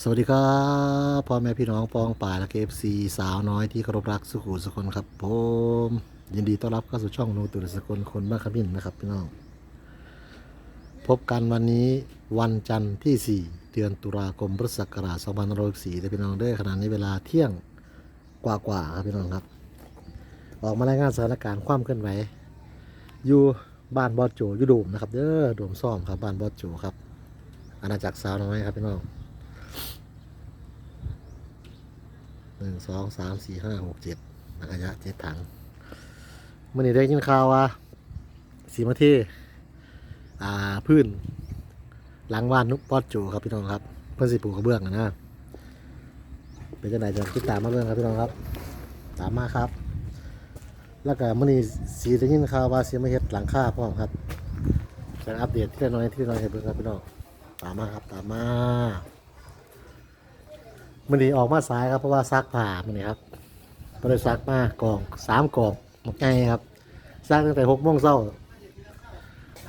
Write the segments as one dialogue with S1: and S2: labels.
S1: สวัสดีครับพ่อแม่พี่น้องปองป่าและเอฟซีสาวน้อยที่เคารพรักสุขุสกลครับผมยินดีต้อนรับเข้าสู่ช่องโนตุลสกลคนบ้านขมิ้นนะครับพี่น้อง พบกันวันนี้วันจันทร์ที่ 4 เดือนตุลาคมพุทธศักราช2564ได้พี่น้องเด้อขณะนี้เวลาเที่ยงกว่าๆครับพี่น้องครับ ออกมารายงานสถานการณ์ความเคลื่อนไหวอยู่บ้านบอสโจอยู่โดมนะครับเด้อโดมซ่อมครับบ้านบอสโจครับอาณาจักรสาวน้อยครับพี่น้อง หนึ่งสองสามสี่ห้าหกเจ็ดนักขยะเจ็ดถังเมื่อนี้ได้ยินข่าวว่าสีมาที่อ่าพื้น หลังบ้านนุปอดจูครับพี่น้องครับ เพื่อนสิปูกระเบื้องนะนะเป็นจังไดจะติดตามมาเบื้องครับพี่น้องครับ ตามมาครับ แล้วก็เมื่อนี้สีได้ยินข่าวว่าสีมาเฮ็ดหลังคาพร้อมครับจะอัปเดตที่ละน้อยที่ละน้อยให้เบิ่งครับพี่น้องตามมาครับตามมา มันนี้ออกมาสายครับเพราะว่าซักผ้ามันนี่ครับก็เลยซักมากองสามกองหมดไงครับซักตั้งแต่หกโมงเช้า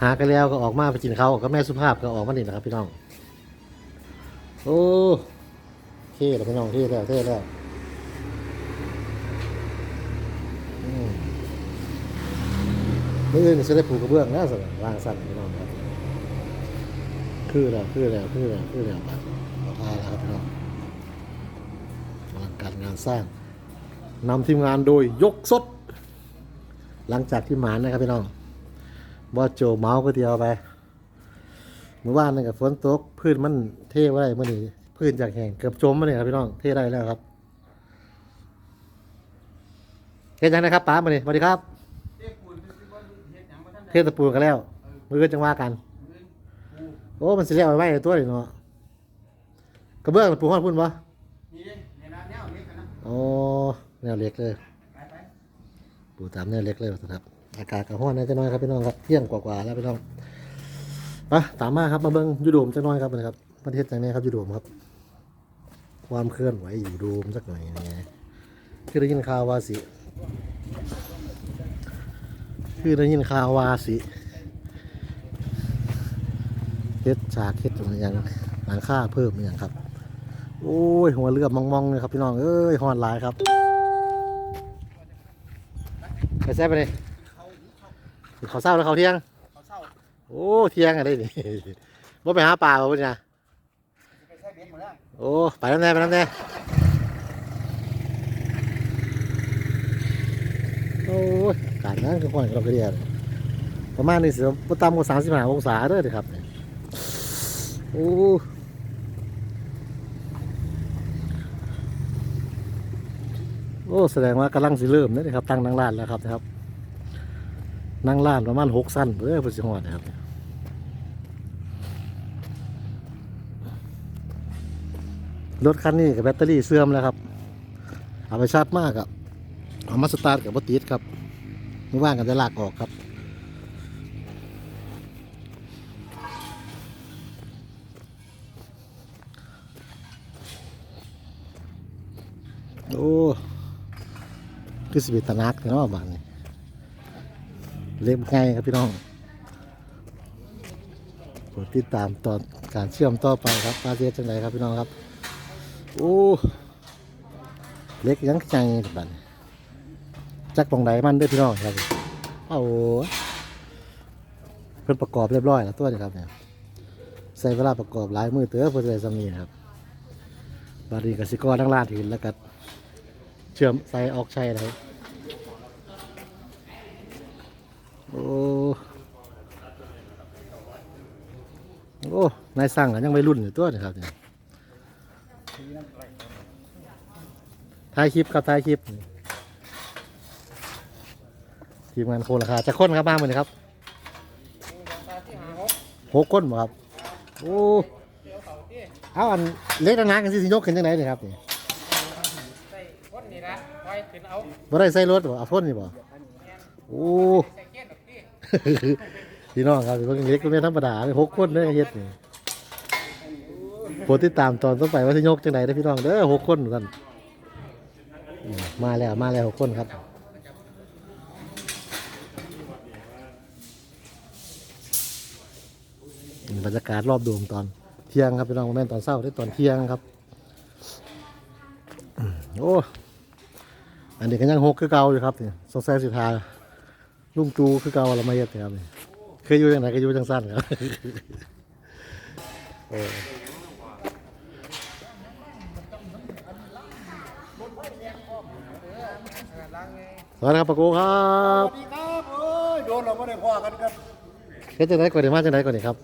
S1: หากันแล้วก็ออกมาไปกินเขากับแม่สุภาพก็ออกมานี่นะครับ พี่น้องโอ้เท่แล้วพี่น้องเท่แล้วเท่แล้วเมื่ออื่นจะได้ปลูกกระเบื้องนะสั่นวางสั่นพี่น้องครับคือแล้วคือแล้วคือแล้วคือแล้วครับเอาท่าแล้วครับพี่น้อง การงานสร้างนำทีมงานโดยยกสด หลังจากที่หมานนะครับพี่น้องบอโจเมาส์ก็เดียวไปเมื่อวานนี่กับฝนตกพื้นมันเท่ไว้เมื่อนี้พื้นจากแห่งเกือบจมมาเลยครับพี่น้องเท่ได้แล้วครับเฮ็ดยังนะครับป้ามาเลยสวัสดีครับเทศตะปูกันแล้ว มือจังว่ากัน โอ้ มันสิเลี้ยวไว้ไว้ตัวเลยเนาะกระเบื้องตะปูห้องพุ่นปะ
S2: นี่ดิในร้านเนี้ยเอ๋
S1: อแนวเล็กเลย
S2: ปู
S1: ตามแนวเล็กเลยครับ อากาศกระห้อนน่าจะน้อยครับพี่น้องครับ เที่ยงกว่าๆแล้วพี่น้องไปตามมาครับมาเบิ้งยูโดมจักหน้อยครับนะครับ ประเทศจังนี้ครับยูโดมครับ ความเคลื่อนไหวอยู่โดมสักหน่อยนี่ไงคือได้ยินข่าวว่าสิคือได้ยินข่าวว่าสิเฮ็ดฉากเฮ็ดอะไรอย่างหลังค่าเพิ่มอย่างครับ โอ้ย หัวเรือมองๆเลยครับพี่น้อง เอ้ยหอนหลายครับ ไปแซ่บไปเลยเขาวเศร้าแล้วเขาวเที่ยง
S2: เขาเศร้า
S1: โอ้เที่ยงอะไรนี่ว่าไปหาปลาป่ะพี่นะ
S2: ไปใช้เบ็ดหมดแล้ว
S1: โอ้ ไปน้ำแน่ไปน้ำแน่โอ้ยอากาศนั้นคือห่อนเราก็เรียนประมาณนี้สิบ่ต่ำกว่าสามสิบห้าองศาเด้อเด้อครับเนี่ยโอ้ โอ้แสดงว่ากำลังสิเริ่มเลยนะครับ ตั้งนั่งร้านแล้วครับนะครับ นั่งร้านประมาณหกสั้นเพื่อเพื่อสิหอดนะครับรถคันนี้กับแบตเตอรี่เสื่อมแล้วครับ เอาไปชาร์จมากอะเอามาสตาร์ทกับบติดครับไม่ว่างกันจะลากออกครับ โอ้ คือสิเอ็ดตะนักเนาะบ้านนี้เล็กง่ายครับพี่น้องโปรดติดตามตอนการเชื่อมต่อไปครับปลาเซียจังไรครับพี่น้องครับ โอ้เล็กยังใจบัดนจักปองใดมันด้อพี่น้องครับเอาเพิ่นประกอบเรียบร้อยแล้วตัวนี้ครับเนี่ยใส่เวลาประกอบหลายมือเต๋อเพื่อจะได้สำนีนครับบาดนีกสิกรทั้งลาดหินแล้วก็ เชื่อมใส่ออกใช้อะไรโอ้โอ้นายสั่งกันยังไม่รุ่นอยู่ตัวนี้ครับเนี่ยถ่ายคลิปครับถ่ายคลิปทีมงานโคราคาจะค้นครับบ้างมันครับ
S2: หก
S1: กคนบ่ครับ โอ้
S2: เดี๋ยว
S1: อาอันเล็กนักกันสิสิยกขึ้นยังไงนี่ครับนี่
S2: ใส่คนนี่นะไว้ขึ้นเอา
S1: บ่ได้ใส่รถบ่เอาพ่นนี่บ่โอ้
S2: ใส่เกียร์ดอกที่
S1: พี่น้องครับเพิ่งเล็กก็ไม่ธรรมดาหกคนเลยเฮ็ดนี่โปรดติดตามตอนต่อไปว่าสิยกจังไดเด้พี่น้องเด้อหกคนกันมาแล้วมาแล้วหกคนครับบรรยากาศรอบโดมตอนเที่ยงครับพี่น้องโมเมนตอนเช้าได้ตอนเที่ยงครับ โอ้ อันนี้ก็ยังหกคือเก่าอยู่ครับนี่สงสัยสิทาลุงตูคือเก่าละไม่เฮ็ดครับนี่เคยอยู่จังไหนก็อยู่จังสั้นครับเออ
S2: ล้างไง
S1: สวัสดีครับปะกูครับ
S3: สวัสดีครับเอ้ยโดนเราไม่ได้พ่อกันครับ
S1: เฮ็ดจังไดก่อนดีมาจังไดก่อนดีครับ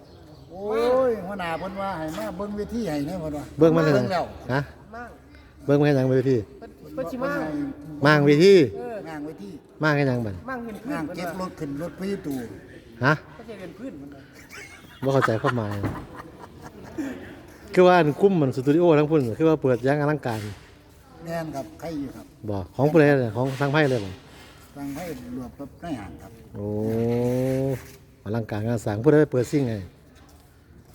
S3: โอ้ยหัวหน้าเพิ่นว่าให้มาเบิ่งเวทีให้นะเพิ่นว่า
S1: เบิ่งมันเลย
S3: เบิ่งแล้ว
S1: ฮะ
S2: มั่ง
S1: เบิ่งมาให้หยังเวที
S2: เพิ่น เพิ่นสิมั่ง
S1: มางเวที
S2: เอองา
S3: นเวที
S1: มางให้หยังบัด
S2: มั่งเห็นพื้น
S3: งาน
S2: เพิ่น
S3: เก็บร
S2: ว่า
S3: ถขึ้นรถพี่ตู่
S1: ฮะ
S2: ก็จะเห็นพื้นเพิ่นว่า
S1: บ่เข้าใจความหมายคือว่าอันคุ้มมันสตูดิโอทั้งพุ่นคือว่าเปิดอยังอลังการ
S3: แน่นครับใครอยู่ครับ
S1: บ่ของผู้ใดเนี่ยของทางไพ่เลยบ่
S3: ฟังให้รวบกับในห่างครับ
S1: โอ้อลังการงานสร้างผู้ใดเปิดซิ่งไง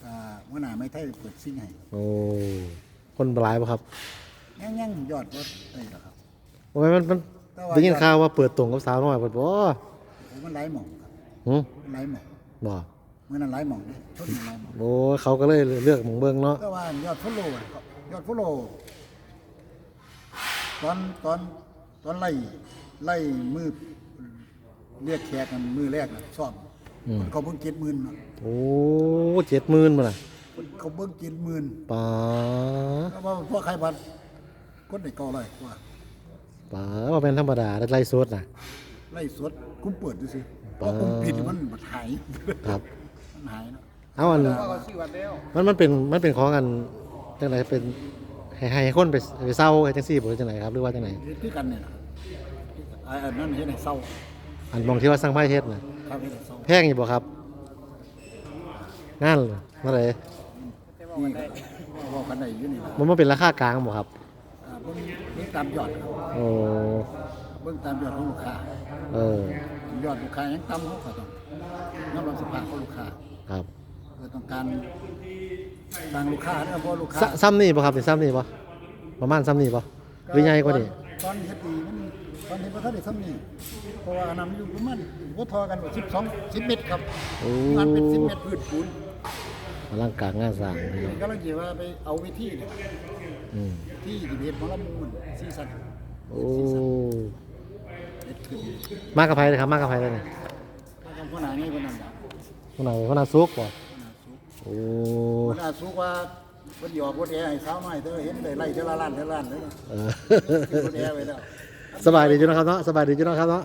S3: อ่าหัวหน้าไม่ไทยเปิดซิ่งให้
S1: โอ้คนหลายบ่ครับ
S3: ยังยังยอดรถได้แล้วครับ
S1: โอ้ยมันมันได้ยินข่าวว่าเปิดตรงกับสาวน้อยเปิดบ่
S3: โอ้มันหลายหม่องครับ
S1: หึ
S3: มันหลายหม่อง
S1: บ่
S3: เมื่อนั้นหลายหม่องเด้ชนมันหลายหม่อง
S1: โอ้เขาก็เลยเลือกหมองเบิ่งเนาะ
S3: ก็ว่ายอดฟอลโล่ครับยอดฟอลโล่ตอนตอนตอนไล่ไล่มือเรียกแขกกันมือแรกน่ะซ่อม
S1: อืม
S3: เขาเบิ่งเจ็ดหมื่นเนาะ
S1: โอ้70,000บ่ล่ะ
S3: เขาเบิ่งเจ็ดหมื่น
S1: ป๋า
S3: แล้วว่าพวกใครบัด ก็ได้เก่าไรกว่า
S1: ป๋าว่าเป็นธรรมดาได้ไล่สดน่ะ
S3: ไล่สดกุ้มเปิดดูสิพ
S1: ปา
S3: อกุ้มปิดมันบัดหาย
S1: ครับ
S3: มันหายเนาะ
S1: เอาอัน
S2: ว่าเขาชื่อวัดแล้ว
S1: มันมันเป็นมันเป็นของกันจังไหนเป็นให้ให้คนไปไปเศร้าให้จังซี่บ่จังไหนครับหรือว่าจังไหน
S3: เฮ็ดคือกันเนี่ยนะไอ้อันนั้นเฮ็ดให้เศร้า
S1: อันมองที่ว่าสร้างไพ่เฮ็ดน่ะ
S3: ครับเฮ็ดให้เศร้า
S1: แพงอยู่บ่ครับงานนั่นเลย
S2: แต่ว่าวันใด
S3: เว้ากันได้อยู่นี่ล่ะ
S1: มันบ่เป็นราคากลางบ่ครับ
S3: อ่า เบิ่งเบิ่งตามยอดครับ
S1: โอ้
S3: เบิ่งตามยอดของลูกค้า
S1: เออย
S3: อดลูกค้ายังต่ำเขาก็ต้องยอมรับสภาพของลูกค้า
S1: ครับ
S3: เราต้องการทางลูกค้านะเพราะลูกค้า
S1: ซซ้ำนี่บ่ครับนี่ซ้ำนี่บ่ประมาณซ้ำนี่บ่หรือใหญ่กว่านี้
S3: ตอนเฮ็ดดีมันตอนนี้บ่ทันได้ซ้ำนี่เพราะว่าอันนั้นอยู่ประมาณบ่ทอกันว่า12 10เมตรครับ
S1: โอ้
S3: งานเป็น10เมตรพื้นปูน
S1: อลังการงานสร้างนี่
S3: นี่ก็เลยสิว่าไปเอาวิธีเนี่ย
S1: อืม
S3: ที่ดิเฮ็ดหมอลำมูลซีซั่น
S1: โอ้
S3: เฮ็ดขึ้น
S1: มากับไผเลยครับมากับไผเลยนี่
S3: ก็ทำผู้หน้านี่เพิ่นนั่นล่ะ
S1: คนไหนคนน่ะสุกบ่โอ้
S3: ผู้หน้าสุกว่าเพิ่นหยอกบ่แท้ให้สาวน้อยเด้อเห็นได้ไล่เท่าละล้านเท่าละล้านเลยนะ
S1: เออ
S3: บ่แท้ไว้แล้ว
S1: สบายดีจุนะครับเนาะสบายดีจุนะครับเนาะ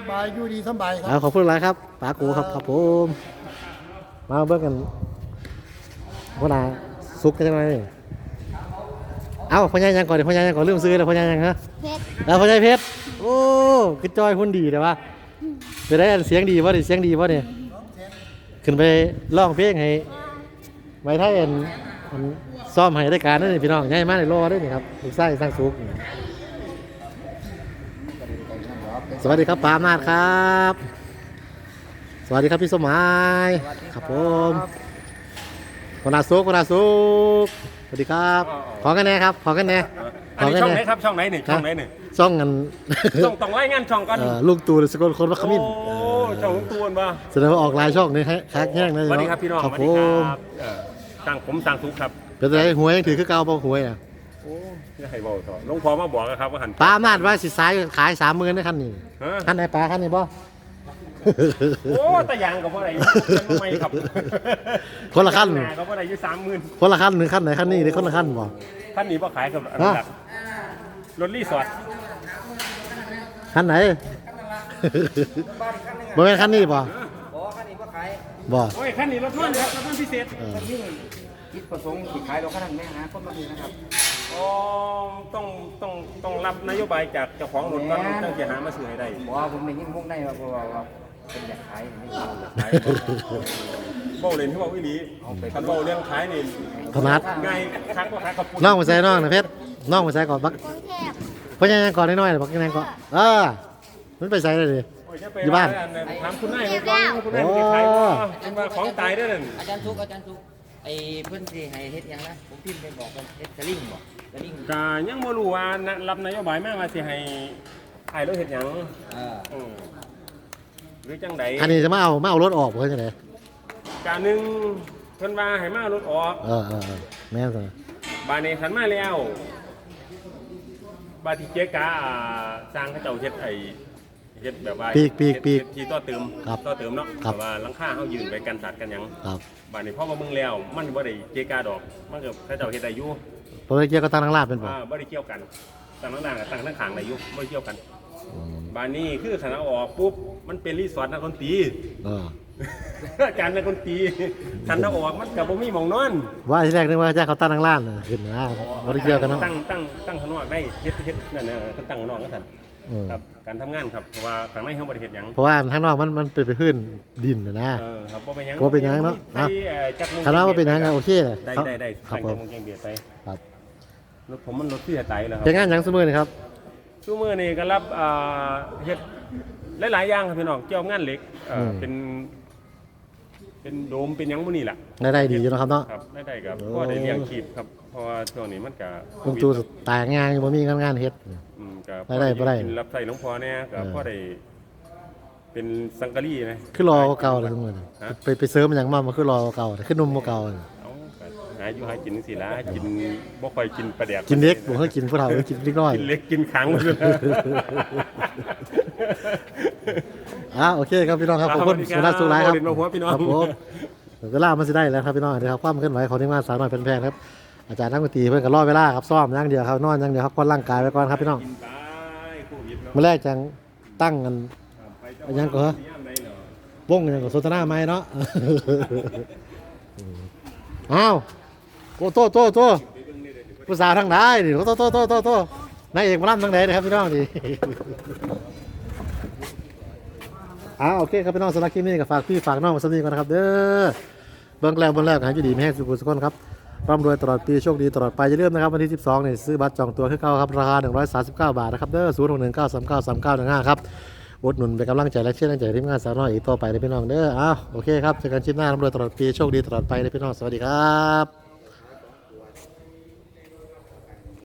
S3: สบายอยู่ดีสำบายค
S1: เอา
S3: รับ
S1: ขอบคุณหลายครับป๋ากูครับครับผมมาเบิ่งกันว่านาซุกกันจังไง เอ้าพ่อใหญ่ยังก่อนดิพ่อใหญ่ยังก่อนลืมซื้อแล้วพ่อใหญ่ยังฮะ
S4: เพชร
S1: แล้วพ่อใหญ่เพชรโอ้คือจอยหุ่นดีแต่ว่าไปได้อันเสียงดีวะดิเสียงดีวะเนี่ยขึ้นไปร้องเพลงให้ไว้ถ้าเอ็นอันซ้อมให้ได้การนั่นนี่พี่น้องใหญ่มากเลยรอด้วยนี่ครับลูกไส้สร้างซุกสวัสดีครับปาล์มนาดครับ สวัสดีครับพี่สมหมายครับผม คนอาซุกคนอาซุกสวัสดีครับ ขอกันแน่ครับ ขอกันแน่ข
S5: อัน
S1: อ
S5: นี้
S1: กัน
S5: ช่องไหน
S1: แน่
S5: ครับ ช่องไหนหนึ่งช่องไหนหนึ่ง
S1: ช่องกัน
S5: ช่องต้องไล่งานช่องก่อน
S1: เอ่อลูกตูนสกลคนวัคมิน
S5: โอ้ช่องลุงตูนป่ะ
S1: แสดงว่าออกลายช่องนี่ฮะคักแห้งเลย
S5: สวัสดีครับพี่น้อง
S1: ครับ
S5: สวัส
S1: ผ
S5: ดีค
S1: ม
S5: รับเอ่อสั่งผมสั่งทุกครับ
S1: เป็นไรหวยยังถือคือเก่าป่หวยอะ
S5: โอ้ยให้บอกต่อหลวงพ่อมาบอกนะครับว่าหัน
S1: ปาล์มนาดว่าสิสายขายสามหมื่นได้คันนี้
S5: ฮะ
S1: คันไหนปลาคันนี้บ่
S5: โอ้ตะยางกับว่าอะไรไม่ครับ
S1: คนละขั้น
S5: หากับว่าอะไรอยู่สามหมื่น
S1: คนละขั้นหนึ่งขั้นไหนขั้นนี้หรือคนละขั้นบ่
S5: ท่านนี้พ่ขายกับอันดับรถรีสอร์ท
S1: ขั้นไหนบ่แม่นขั้นนี้บ่
S2: บอกคันนี้ก็ขาย
S1: บ่
S5: โอ้ยขั้นนี้รถนวลครับรถนวลพิเศษ
S1: เออ
S2: นี่คิดประสงค์สิขายเราขนาดแม่หาคนมาดูนะครับ
S5: อ๋อต้องต้องต้องรับนโยบายจากเจ้าของรถก่อนต้องจะหามาซื้อให้ได้
S2: บอกว่าผมได้ยินพวกได้ว่า เพราะว่าว่าเป็นอยากขายไม่เอา
S5: ขายเบ้าเล่นที่ว่าวิลีคันเบ้าเรื่องขายนี่
S1: ถนัด
S5: ง่ายคักว่าคักกับปุ่น
S1: น้องมาใส่น้องนะเพชรน้องมาใส่ก่อนบัก
S4: กรุงเทพ
S1: เพราะยังไงก่อนน้อยๆน่ะบักยังไงก่อนเออมันไปใส่เลยดิ
S5: โอ้ยจะไป
S1: อยู่บ้าน
S5: ถามคุณนายเลยก่อนคุณนายจะขายว่าเป็นว่าของตายได้อนั่น
S6: อาจารย์ทุกอาจารย์ทุกไอ้เพื่อนสิให้เฮ็ดหยังนะผมพิมพ์ไปบอกกันเฮ็ดสลิงบอกสลิง
S5: กายังบ่รู้ว่านะรับนโยบายมาว่าสิให้ขายรถเฮ็ดหยัง
S6: เออ
S5: อืม หรือจังใด
S1: อันนี้จะมาเอามาเอารถออกเพื่อนจะไหน
S5: กาหนึ่งเพิ่นว่าให้มารถออก
S1: เออเออเออแม่นสิ
S5: บานนี้ขันมาแล้ว บาที่เจ๊กาอ่าสร้างเขาเจ้าเฮ็ดไอ้เฮ็ดแบบว่า
S1: ปีกปีกปีก
S5: เฮ็ดที่ต่อเติม
S1: ครับ
S5: ต่อเติมเนาะ
S1: ครับ
S5: แต่ว่าหลังคาเฮายืนไปกันสัตว์กันหยัง
S1: ครับ
S5: บาดนี้พอมาเบิ่งแล้ว มันบ่ได้เจ๊กาดอก มันก็เขาเจ้าเฮ็ดได้อยู่
S1: เพราะเกี่ยวกับทางทางลาดเป็นบ่
S5: อ่าบ่ได้เกี่ยวกันต่างต่างๆกับต่างทั้งขางได้อยู่บ่ได้เกี่ยวกัน
S1: อืม
S5: บานนี้คือคณะออกปุ๊บมันเป็นรีสอร์ทนักดนตรี
S1: เออ
S5: อาจารย์นักดนตรีคันถ้าออกมันก็บ่มีหมองนอน
S1: ว่าที่แรกนึกว่าจะเขาตั้งทางลาดน่ะขึ้นนะบ่ได้เกี่ยวกันเนาะ
S5: ตั้งตั้งตั้งข้างนอกได้เฮ็ดเฮ็ดนั่นน่ะตั้งข้างนอกก็ซั่น
S1: เออ
S5: ครับการทำงานครับเพราะว่าข้างในเฮาบ่ได้เฮ็ดหยัง
S1: เพราะว่าทางนอกมันมันเป็นไปพื้นดินน่ะนะ
S5: เออครับบ่เป็นหยัง
S1: บ่เป็นหยังเนาะ
S5: ใส่เอ่อจักรวง
S1: คณะว่าเป็นหยังก็โอเคเลย
S5: ได้ได้ได้
S1: ครับ
S5: ตั้ง
S1: ผ
S5: จัก
S1: ม
S5: รวงเกงเบียดไป
S1: ครับ
S5: รถผมมันรถที่จะไตแล้วครั
S1: เป็นงานหยังเสมอนี่ครับ
S5: ซุมื้อนี้ก็รับอ่าเฮ็ดหลายๆอย่างครับพี่น้องเกี่ยวกับงานเหล็กเอ่ออ
S1: ม
S5: เป็น เป็นโดมเป็นหยังมื้อนี้ล่ะ
S1: ได้ได้ดีอยู่เนาะครับเนาะ
S5: ครับได้ได้ครับ
S1: โอ้
S5: ก็ได้เลี้ยงชีพครับเพราะว่าช่วงนี้มันก็
S1: ลงตูตายงานบ่มีงานงานเฮ็ด
S5: อืมก็
S1: ได้ได้บ่ได้
S5: กินรับใส่หลวงพ่อเนี่ยก็
S1: เออ
S5: พอได้เป็นสังกะรีนะ
S1: คือรอเก่าเลยทุกมื้อนี้
S5: ฮะ
S1: ไปไปเสริมมันหยังมามันคือรอเก่าคือนุ่มบ่เก่าน่ะ
S5: เอาก็หา อยู่หากินสิล่ะกินบ่ค่อยกินปลาแดก
S1: กินเล็กบ่เคยกินผู้เฒ่ากินเล็กน้อย
S5: กินเล็กกินขังหมดเลย
S1: อ่าโอเคครับพี่น้องครับขอบคุณ
S5: ครับ
S1: สุนัขสุรายครับ
S5: ขอบคุณมาหัวพี่น้อง
S1: ครับผมเวลามันสิได้แล้วครับพี่น้องเดี๋ยวครับความเคลื่อนไหวของทีมงานสาวน้อยเป็นแพงครับอาจารย์นักดนตรีเพื่อนก็รอเวลาครับซ้อมอย่างเดียวครับนอนอย่างเดียวครับผ่อนร่างกายไว้ก่อนครับพี่น้อง
S5: กินไปโควิดเนาะ
S1: เมื่อแรกจังตั้งกัน
S5: ไปเจ้า
S1: อันยังก่อน
S5: ย่ามใดเนาะ
S1: วงกันอย่างกับโฆษณาไหมเนาะอ้าว โตโตโตโตผู้สาวทั้งหลายนี่โตโตโตโตโตนายเอกมาล่ำทั้งไหนนะครับพี่น้องดิอ้าวโอเคครับพี่น้องสำหรับคลิปนี้ก็ฝากพี่ฝากน้องมาสนีก่อนนะครับเด้อเบื้องแรกเบื้องแรกให้อยู่ดีไม่ให้สุขุสุขคนครับร่ำรวยตลอดปีโชคดีตลอดไปอย่าลืมนะครับวันที่ 12เนี่ยซื้อบัตรจองตัวคือเก่าครับราคา 139 บาทนะครับเด้อ0 6 1 9 3 9 3 9 1 5ครับอุดหนุนเป็นกำลังใจและเชื่อแรงใจทีมงานสาวน้อยอีกต่อไปเลยพี่น้องเด้ออ้าวโอเคครับเจอกันคลิปหน้าร่ำรวยตลอดปีโชคดีตลอดไปเลยพี่น้องสวัสดีครับ